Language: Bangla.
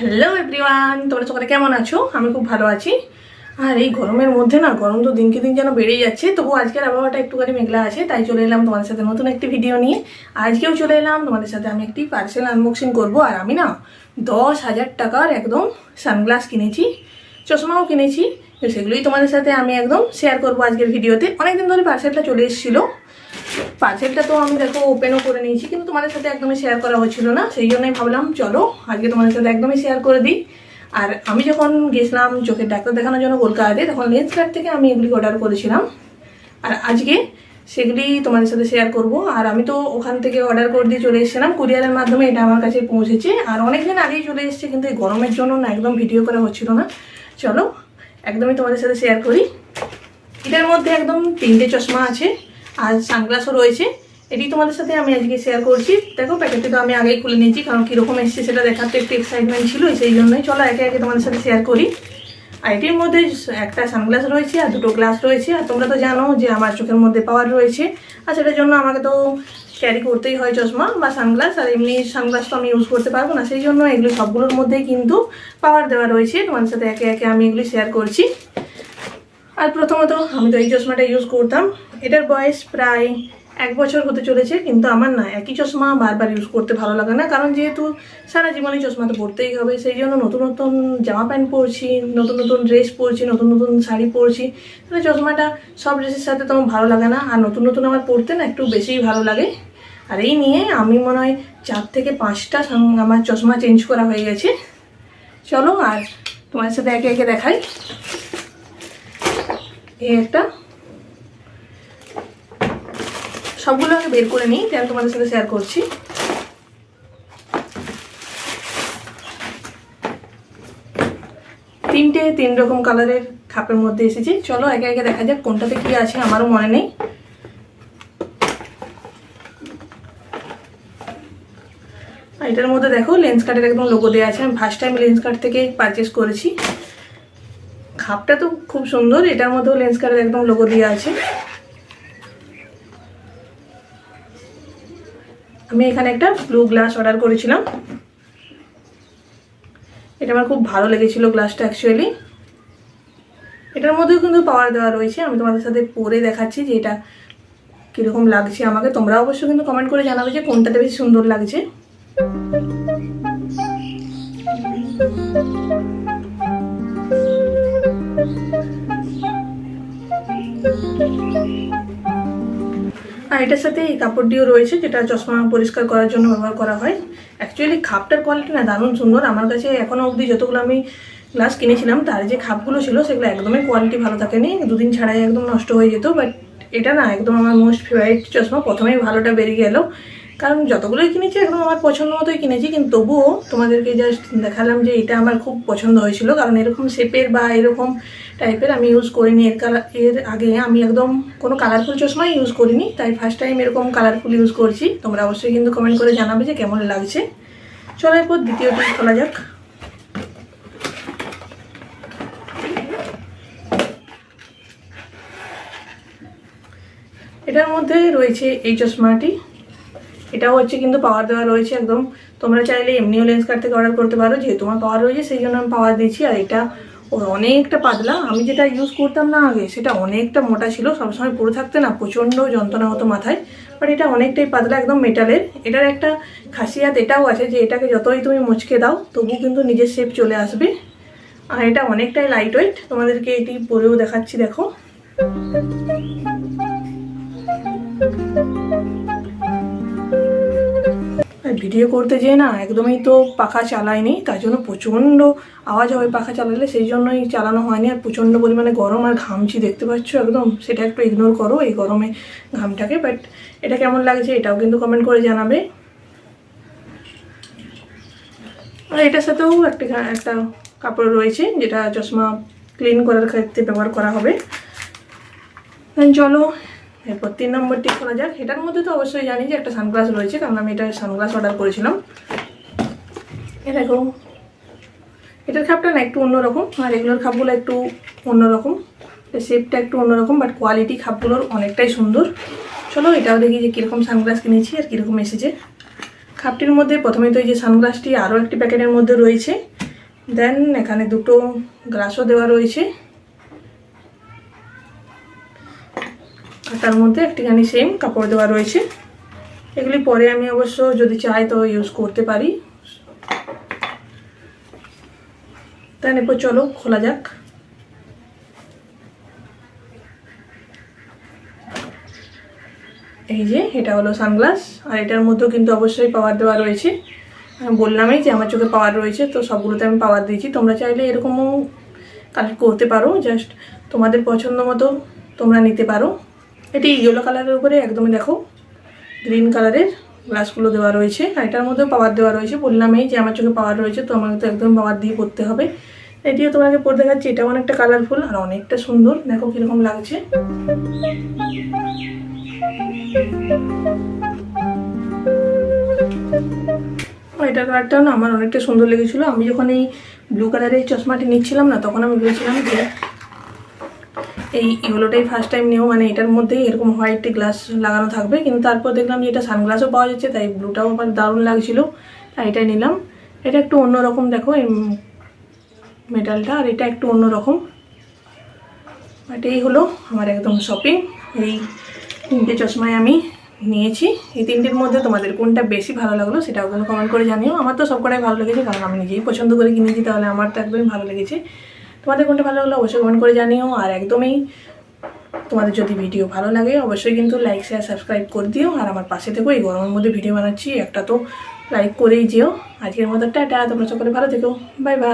হ্যালো এভরিওয়ান তোমরা সকালে কেমন আছো? আমি খুব ভালো আছি। আর এই গরমের মধ্যে না, গরম তো দিনকে দিন যেন বেড়েই যাচ্ছে তবু আজকের আবহাওয়াটা একটুখানি মেঘলা আছে, তাই চলে এলাম তোমাদের সাথে নতুন একটি ভিডিও নিয়ে। আজকেও চলে এলাম, তোমাদের সাথে আমি একটি পার্সেল আনবক্সিং করব, আর আমি না দশ হাজার টাকার একদম সানগ্লাস কিনেছি, চশমাও কিনেছি। তো সেগুলোই তোমাদের সাথে আমি একদম শেয়ার করব আজকের ভিডিওতে অনেকদিন ধরে পার্সেলটা চলে এসেছিল। পার্সেলটা তো আমি দেখো ওপেনও করে নিয়েছি, কিন্তু তোমাদের সাথে একদমই শেয়ার করা হচ্ছিল না, সেই জন্যই ভাবলাম চলো আজকে তোমাদের সাথে একদমই শেয়ার করে দিই। আর আমি যখন গেছিলাম চোখের ডাক্তার দেখানোর জন্য কলকাতাতে, তখন লেন্স কার্ড থেকে আমি এগুলি অর্ডার করেছিলাম। আর আজকে সেগুলি তোমাদের সাথে শেয়ার করব। আর আমি তো ওখান থেকে অর্ডার করে দিয়ে চলে এসেছিলাম, কুরিয়ারের মাধ্যমে এটা আমার কাছে পৌঁছেছে। আর অনেকদিন আগেই চলে এসেছে, কিন্তু এই গরমের জন্য না একদম ভিডিও করা হচ্ছিল না। চলো, একদমই তোমাদের সাথে শেয়ার করি। এটার মধ্যে একদম তিনটে চশমা আছে। আর সানগ্লাসও রয়েছে। এটি তোমাদের সাথে আমি আজকে শেয়ার করছি। দেখো প্যাকেটটা তো আমি আগেই খুলে নিয়েছি, কারণ কীরকম এসছে সেটা দেখার তো একটু এক্সাইটমেন্ট ছিল, সেই জন্যই চলো একে একে তোমাদের সাথে শেয়ার করি। আর এটির মধ্যে একটা সানগ্লাস রয়েছে আর দুটো গ্লাস রয়েছে। আর তোমরা তো জানো যে আমার চোখের মধ্যে পাওয়ার রয়েছে। আর সেটার জন্য আমাকে তো ক্যারি করতেই হয় চশমা বা সানগ্লাস আর এমনি সানগ্লাস তো আমি ইউজ করতে পারব না। সেই জন্য এগুলি সবগুলোর মধ্যেই কিন্তু পাওয়ার দেওয়া রয়েছে। তোমাদের সাথে একে একে আমি এগুলি শেয়ার করছি। আর প্রথমত আমি তো এই চশমাটা ইউজ করতাম। এটার বয়স প্রায় এক বছর হতে চলেছে, কিন্তু আমার না একই চশমা বারবার ইউজ করতে ভালো লাগে না। কারণ যেহেতু সারা জীবনে চশমা তো পরতেই হবে, সেই জন্য নতুন নতুন জামা প্যান্ট পরছি, নতুন নতুন ড্রেস পরছি, নতুন নতুন শাড়ি পরছি। তাহলে চশমাটা সব ড্রেসের সাথে তো আমার ভালো লাগে না। আর নতুন নতুন আমার পরতে না একটু বেশিই ভালো লাগে। আর এই নিয়ে আমি মনে হয় চার থেকে পাঁচটা আমার চশমা চেঞ্জ করা হয়ে গেছে। চলো আর তোমার সাথে একে একে দেখাই। এই একটা। সবগুলো আগে বের করে নিই তাই তোমাদের সাথে শেয়ার করছি। তিনটে তিন রকম কালারের খাপের মধ্যে এসেছে। চলো একে একে দেখা যাক কোনটাতে কি আছে, আমারও মনে নেই। এটার মধ্যে দেখো লেন্স কার্ডের একদম লোগো দেওয়া আছে। আমি ফার্স্ট টাইম লেন্স কার্ড থেকে পারচেস করেছি। খাপটা তো খুব সুন্দর, এটার মধ্যেও লেন্স কার্ডের একদম লোগো দেওয়া আছে। আমি এখানে একটা ব্লু গ্লাস অর্ডার করেছিলাম। এটা আমার খুব ভালো লেগেছিল গ্লাসটা অ্যাকচুয়ালি এটার মধ্যেও কিন্তু পাওয়ার দেওয়া রয়েছে, আমি তোমাদের সাথে পরে দেখাচ্ছি যে এটা কীরকম লাগছে আমাকে। তোমরা অবশ্যই কিন্তু কমেন্ট করে জানাবে যে কোনটাতে বেশি সুন্দর লাগছে। আর এটার সাথে এই কাপড়টিও রয়েছে, যেটা চশমা পরিষ্কার করার জন্য ব্যবহার করা হয়। অ্যাকচুয়ালি খাপটার কোয়ালিটি না দারুণ সুন্দর। আমার কাছে এখনও অবধি যতগুলো আমি গ্লাস কিনেছিলাম, তার যে খাপগুলো ছিল, সেগুলো একদমই কোয়ালিটি ভালো থাকেনি। দুদিন ছাড়াই একদম নষ্ট হয়ে যেত বাট এটা না একদম আমার মোস্ট ফেভারিট চশমা। প্রথমেই ভালোটা বেরিয়ে গেল। কারণ যতগুলোই কিনেছি, একদম আমার পছন্দ মতোই কিনেছি, কিন্তু তবুও তোমাদেরকে জাস্ট দেখালাম যে এটা আমার খুব পছন্দ হয়েছিল। কারণ এরকম শেপের বা এরকম টাইপের আমি ইউজ করিনি। এর কালারের আগে আমি একদম কোনো কালারফুল চশমাই ইউজ করিনি, তাই ফার্স্ট টাইম এরকম কালারফুল ইউজ করছি। তোমরা অবশ্যই কিন্তু কমেন্ট করে জানাবে যে কেমন লাগছে। চলো এরপর দ্বিতীয়টি খোলা যাক। এটার মধ্যে রয়েছে এই চশমাটি। এটাও হচ্ছে কিন্তু পাওয়ার দেওয়া রয়েছে একদম। তোমরা চাইলে এমনিও লেন্স কার্ড থেকে অর্ডার করতে পারো, যেহেতু আমার পাওয়ার রয়েছে, সেই জন্য আমি পাওয়ার দিয়েছি। আর এটা ওর অনেকটা পাতলা। আমি যেটা ইউজ করতাম না আগে, সেটা অনেকটা মোটা ছিল। সবসময় পরে থাকতে না, প্রচণ্ড যন্ত্রণা হতো মাথায়। বাট এটা অনেকটাই পাতলা, একদম মেটালের এটার একটা খাসিয়াত এটাও আছে যে, এটাকে যতই তুমি মুচকে দাও, তবু কিন্তু নিজের শেপ চলে আসবে। আর এটা অনেকটাই লাইট ওয়েট তোমাদেরকে এটি পরেও দেখাচ্ছি, দেখো। ভিডিও করতে যেয়ে না একদমই তো পাখা চালায়নি, তার জন্য প্রচণ্ড আওয়াজ হয় পাখা চালালে, সেই জন্যই চালানো হয়নি। আর প্রচণ্ড পরিমাণে গরম আর ঘামছি, দেখতে পাচ্ছ একদম? সেটা একটু ইগনোর করো, এই গরমে ঘামটাকে বাট এটা কেমন লাগছে এটাও কিন্তু কমেন্ট করে জানাবে। আর এটার সাথেও একটা একটা কাপড় রয়েছে, যেটা চশমা ক্লিন করার ক্ষেত্রে ব্যবহার করা হবে। চলো এরপর তিন নম্বরটি খোলা যাক। এটার মধ্যে তো অবশ্যই জানি যে একটা সানগ্লাস রয়েছে, কারণ আমি এটা সানগ্লাস অর্ডার করেছিলাম। এটার খাপটা না একটু অন্যরকম, আর এগুলোর খাপগুলো একটু অন্যরকম। শেপটা একটু অন্যরকম বাট কোয়ালিটি খাপগুলোর অনেকটাই সুন্দর। চলো এটাও দেখি যে কীরকম সানগ্লাস কিনেছি আর কীরকম এসেছে। খাপটির মধ্যে প্রথমে তো এই যে সানগ্লাসটি আরও একটি প্যাকেটের মধ্যে রয়েছে। দেন এখানে দুটো গ্লাসও দেওয়া রয়েছে। আর তার মধ্যে একটিখানি সেম কাপড় দেওয়া রয়েছে। এগুলি পরে আমি অবশ্য যদি চাই তো ইউজ করতে পারি। তাই এরপর চলো, খোলা যাক। এই যে, এটা হলো সানগ্লাস আর এটার মধ্যেও কিন্তু অবশ্যই পাওয়ার দেওয়া রয়েছে। বললামই যে আমার চোখে পাওয়ার রয়েছে, তো সবগুলোতে আমি পাওয়ার দিয়েছি। তোমরা চাইলে এরকমও কালেক্ট করতে পারো জাস্ট তোমাদের পছন্দ মতো তোমরা নিতে পারো। এটি ইয়েলো কালারের উপরে একদমই দেখো গ্রিন কালারের গ্লাসগুলো দেওয়া রয়েছে। আর এটার মধ্যেও পাওয়ার দেওয়া রয়েছে। বললাম এই যে আমার চোখে পাওয়ার রয়েছে, তো আমাকে তো একদম পাওয়ার দিয়ে পড়তে হবে। এটিও তোমাকে পরে দেখাচ্ছি, এটাও অনেকটা কালারফুল আর অনেকটা সুন্দর। দেখো কীরকম লাগছে। এটার কালারটাও না আমার অনেকটা সুন্দর লেগেছিলো। আমি যখন এই ব্লু কালারের চশমাটি নিচ্ছিলাম না, তখন আমি ভেবেছিলাম যে এই ইয়েলোটাই ফার্স্ট টাইম নেও মানে এটার মধ্যেই এরকম হোয়াইট গ্লাস লাগানো থাকবে। কিন্তু তারপর দেখলাম যে এটা সানগ্লাসও পাওয়া যাচ্ছে, তাই ব্লুটাও আমার দারুণ লাগছিল। তাই এটাই নিলাম। এটা একটু অন্যরকম দেখো, এই মেটালটা আর এটা একটু অন্যরকম। এটাই হলো আমার একদম শপিং এই তিনটে চশমায় আমি নিয়েছি। এই তিনটের মধ্যে তোমাদের কোনটা বেশি ভালো লাগল সেটাও কিন্তু কমেন্ট করে জানিও। আমার তো সবকটাই ভালো লেগেছে, কারণ আমি নিজেই পছন্দ করে কিনেছি, তাহলে আমার তো একদমই ভালো লেগেছে। তোমাদের কোনটা ভালো লাগল অবশ্যই কমেন্ট করে জানিও। আর একদমই তোমাদের যদি ভিডিও ভালো লাগে, অবশ্যই কিন্তু লাইক শেয়ার সাবস্ক্রাইব করে দিও। আর আমার পাশে থেকো, এই গরমের মধ্যে ভিডিও বানাচ্ছি, একটা তো লাইক করেই যেও। আজকের মতো টাটা, তোমরা সকলে ভালো থেকো। Bye bye